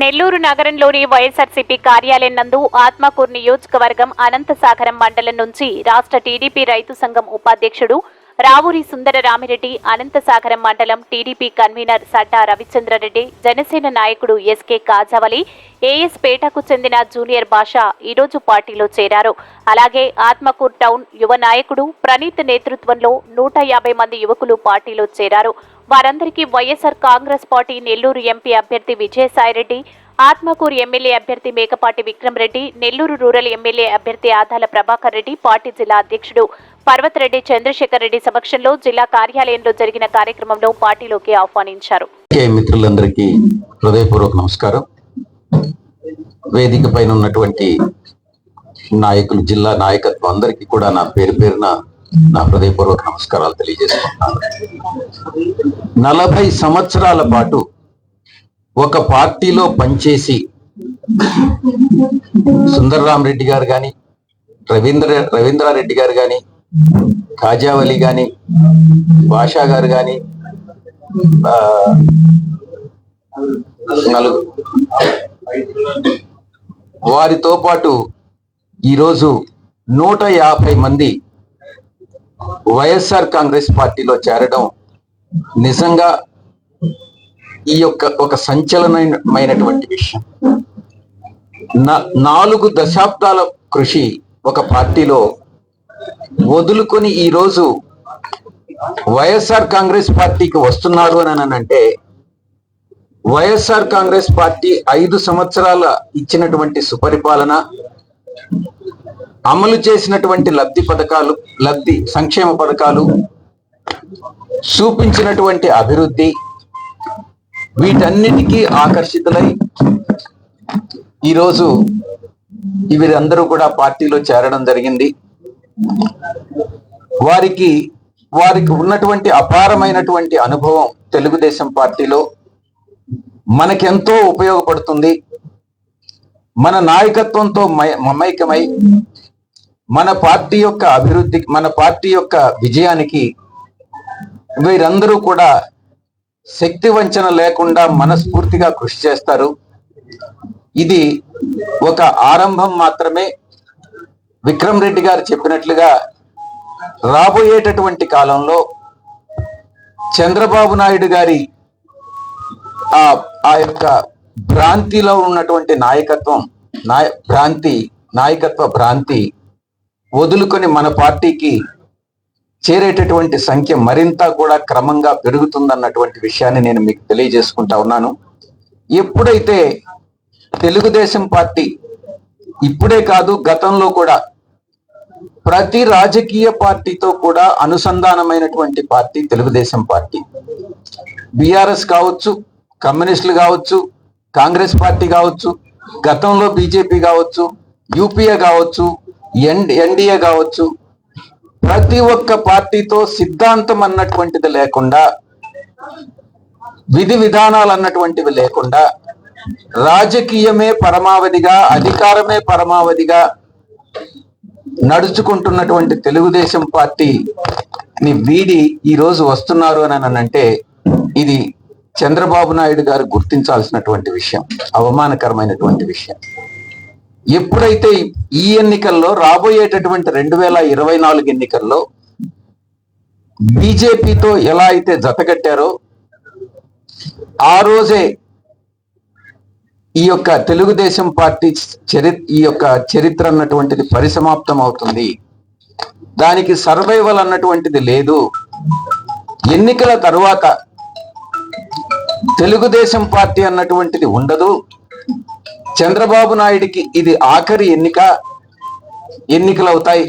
నెల్లూరు నగరంలోని వైఎస్ఆర్సీపీ కార్యాలయం నందు ఆత్మకూరు నియోజకవర్గం అనంతసాగరం మండలం నుంచి రాష్ట్ర టీడీపీ రైతు సంఘం ఉపాధ్యక్షుడు రావూరి సుందర రామిరెడ్డి అనంతసాగరం మండలం టీడీపీ కన్వీనర్ సడ్డా రవిచంద్రారెడ్డి జనసేన నాయకుడు ఎస్కే కాజావలి ఏఎస్ పేటకు చెందిన జూనియర్ భాష ఈరోజు పార్టీలో చేరారు. అలాగే ఆత్మకూర్ టౌన్ యువ నాయకుడు ప్రణీత్ నేతృత్వంలో నూట యాభై మంది యువకులు పార్టీలో చేరారు. వారందరికీ YSR Congress party Nellore MP అభ్యర్థి విజయసాయిరెడ్డి ఆత్మకూరు ఎమ్మెల్యే అభ్యర్థి మేకపాటి విక్రమ్ రెడ్డి నెల్లూరు రూరల్ ఎమ్మెల్యే అభ్యర్థి ఆదాల ప్రభాకర్ రెడ్డి పార్టీ జిల్లా అధ్యక్షుడు పర్వతరెడ్డి చంద్రశేఖర్ రెడ్డి సమక్షంలో జిల్లా కార్యాలయంలో జరిగిన కార్యక్రమంలో పార్టీలోకి ఆహ్వానించారు. మిత్రులందరికీ హృదయపూర్వక నమస్కారం. వేదిక పైన ఉన్నటువంటి నాయకులు జిల్లా నాయకత్వం అందరికీ కూడా నా పేరు పేరున నా హృదయపూర్వక నమస్కారాలు తెలియజేసుకుంటున్నాను. నలభై సంవత్సరాల పాటు ఒక పార్టీలో పనిచేసి సుందర్రామ్ రెడ్డి గారు కానీ రవీంద్ర రవీంద్రారెడ్డి గారు కానీ కాజావలి కానీ భాషా గారు కానీ నలుగు వారితో పాటు ఈరోజు నూట యాభై మంది వైఎస్ఆర్ కాంగ్రెస్ పార్టీలో చేరడం నిజంగా ఈ యొక్క ఒక సంచలనమైనటువంటి విషయం. నాలుగు దశాబ్దాల కృషి ఒక పార్టీలో వదులుకొని ఈ రోజు వైఎస్ఆర్ కాంగ్రెస్ పార్టీకి వస్తున్నారు అని అంటే వైఎస్ఆర్ కాంగ్రెస్ పార్టీ ఐదు సంవత్సరాల ఇచ్చినటువంటి సుపరిపాలన అమలు చేసినటువంటి లబ్ధి పథకాలు లబ్ధి సంక్షేమ పథకాలు చూపించినటువంటి అభివృద్ధి వీటన్నిటికీ ఆకర్షితులై ఈరోజు వీరందరూ కూడా పార్టీలో చేరడం జరిగింది. వారికి వారికి ఉన్నటువంటి అపారమైనటువంటి అనుభవం తెలుగుదేశం పార్టీలో మనకెంతో ఉపయోగపడుతుంది. మన నాయకత్వంతో మై- మమైకమై మన పార్టీ యొక్క అభివృద్ధి మన పార్టీ యొక్క విజయానికి వీరందరూ కూడా శక్తి వంచన లేకుండా మనస్ఫూర్తిగా కృషి చేస్తారు. ఇది ఒక ఆరంభం మాత్రమే. విక్రమ్ రెడ్డి గారు చెప్పినట్లుగా రాబోయేటటువంటి కాలంలో చంద్రబాబు నాయుడు గారి ఆ ఆ యొక్క భ్రాంతిలో ఉన్నటువంటి నాయకత్వం నాయ భ్రాంతి నాయకత్వ భ్రాంతి వదులుకొని మన పార్టీకి చేరేటటువంటి సంఖ్య మరింత కూడా క్రమంగా పెరుగుతుందన్నటువంటి విషయాన్ని నేను మీకు తెలియజేసుకుంటా ఉన్నాను. ఎప్పుడైతే తెలుగుదేశం పార్టీ ఇప్పుడే కాదు గతంలో కూడా ప్రతి రాజకీయ పార్టీతో కూడా అనుసంధానమైనటువంటి పార్టీ తెలుగుదేశం పార్టీ. బీఆర్ఎస్ కావచ్చు కమ్యూనిస్టులు కావచ్చు కాంగ్రెస్ పార్టీ కావచ్చు గతంలో బీజేపీ కావచ్చు యూపీఏ కావచ్చు ఎన్డీఏ కావచ్చు. ప్రతి ఒక్క పార్టీతో సిద్ధాంతం అన్నటువంటిది లేకుండా విధి విధానాలు అన్నటువంటివి లేకుండా రాజకీయమే పరమావధిగా అధికారమే పరమావధిగా నడుచుకుంటున్నటువంటి తెలుగుదేశం పార్టీని వీడి ఈ రోజు వస్తున్నారు అని అంటే ఇది చంద్రబాబు నాయుడు గారు గుర్తించాల్సినటువంటి విషయం అవమానకరమైనటువంటి విషయం. ఎప్పుడైతే ఈ ఎన్నికల్లో రాబోయేటటువంటి రెండు వేల ఇరవై నాలుగు ఎన్నికల్లో బీజేపీతో ఎలా అయితే జతకట్టారో ఆ రోజే ఈ యొక్క తెలుగుదేశం పార్టీ చరి ఈ యొక్క చరిత్ర అన్నటువంటిది పరిసమాప్తం అవుతుంది. దానికి సర్వైవల్ అన్నటువంటిది లేదు. ఎన్నికల తరువాత తెలుగుదేశం పార్టీ అన్నటువంటిది ఉండదు. చంద్రబాబు నాయుడికి ఇది ఆఖరి ఎన్నిక ఎన్నికలు అవుతాయి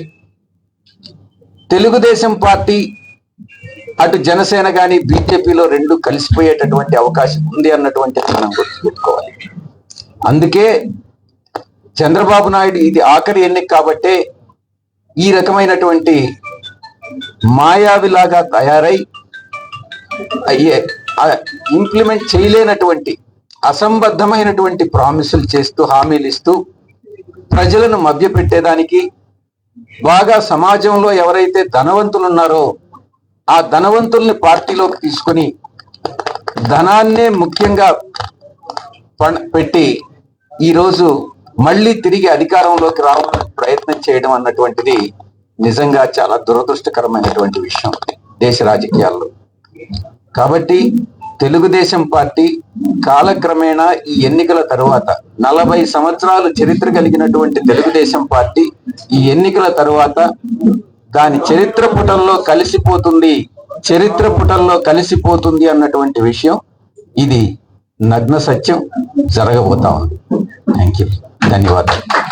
తెలుగుదేశం పార్టీ అటు జనసేన గాని బీజేపీలో రెండు కలిసిపోయేటటువంటి అవకాశం ఉంది అన్నటువంటిది మనం గుర్తుపెట్టుకోవాలి. అందుకే చంద్రబాబు నాయుడు ఇది ఆఖరి ఎన్నిక కాబట్టే ఈ రకమైనటువంటి మాయావిలాగా తయారై అయ్యే ఇంప్లిమెంట్ చేయలేనటువంటి అసంబద్ధమైనటువంటి ప్రామిసులు చేస్తూ హామీలు ఇస్తూ ప్రజలను మభ్యపెట్టేదానికి బాగా సమాజంలో ఎవరైతే ధనవంతులు ఉన్నారో ఆ ధనవంతుల్ని పార్టీలోకి తీసుకొని ధనాన్నే ముఖ్యంగా పణ- పెట్టి ఈ రోజు మళ్ళీ తిరిగి అధికారంలోకి రావడానికి ప్రయత్నం చేయడం అన్నటువంటిది నిజంగా చాలా దురదృష్టకరమైనటువంటి విషయం దేశ రాజకీయాల్లో. కాబట్టి తెలుగుదేశం పార్టీ కాలక్రమేణా ఈ ఎన్నికల తరువాత నలభై సంవత్సరాలు చరిత్ర కలిగినటువంటి తెలుగుదేశం పార్టీ ఈ ఎన్నికల తరువాత దాని చరిత్ర పుటల్లో కలిసిపోతుంది చరిత్ర పుటల్లో కలిసిపోతుంది అన్నటువంటి విషయం ఇది నగ్న సత్యం జరగబోతా ఉంది. థ్యాంక్ యూ ధన్యవాదాలు.